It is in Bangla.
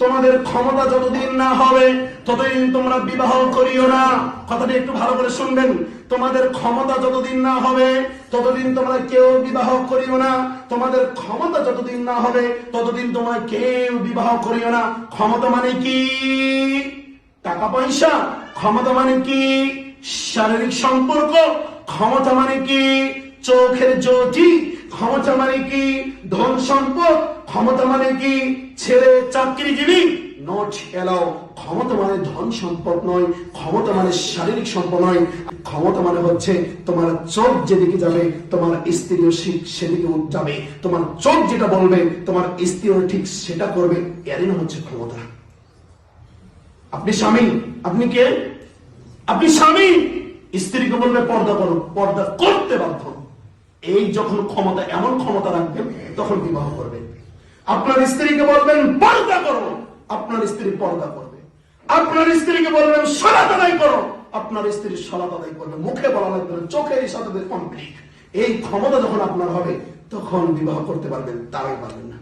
তোমাদের ক্ষমতা যতদিন না হবে, ততদিন তোমরা বিবাহ করিও না। কথাটি একটু ভালো করে শুনবেন। তোমাদের ক্ষমতা যতদিন না হবে, ততদিন তোমরা কেউ বিবাহ করিও না। তোমাদের ক্ষমতা যতদিন না হবে, ততদিন তোমরা কেউ বিবাহ করিও না। ক্ষমতা মানে কি? টাকা পয়সা। ক্ষমতা মানে কি? শারীরিক সম্পর্ক। ক্ষমতা মানে কি? চোখের জ্যোতি। ক্ষমতা মানে কি? ধন সম্পদ। ক্ষমতা মানে কি? ছেলে চাকরিজীবী। নট এলাও ক্ষমতা মানে ধন সম্পদ নয়। ক্ষমতা মানে শারীরিক সম্পদ নয়। ক্ষমতা মানে হচ্ছে তোমার চোখ যেদিকে যাবে, তোমার স্ত্রীও ঠিক সেদিকে যাবে। তোমার চোখ যেটা বলবে, তোমার স্ত্রীও ঠিক সেটা করবে। এরই হচ্ছে ক্ষমতা। আপনি স্বামী, আপনি কে? আপনি স্বামী! স্ত্রীকে বলবে পর্দা করো। পর্দা করতে বাধ্য এই যখন ক্ষমতা এমন ক্ষমতা রাখবেন তখন বিবাহ করবেন আপনার স্ত্রীকে বলবেন পর্দা করো। আপনার স্ত্রী পর্দা করবে। আপনার স্ত্রীকে বলবেন সলাত আদায় করো। আপনার স্ত্রী সলাত আদায় করবে। মুখে বলা লাগবে না, চোখের সাথে কমপ্লিট এই ক্ষমতা যখন আপনার হবে তখন বিবাহ করতে পারবেন তারাই পারবেন না।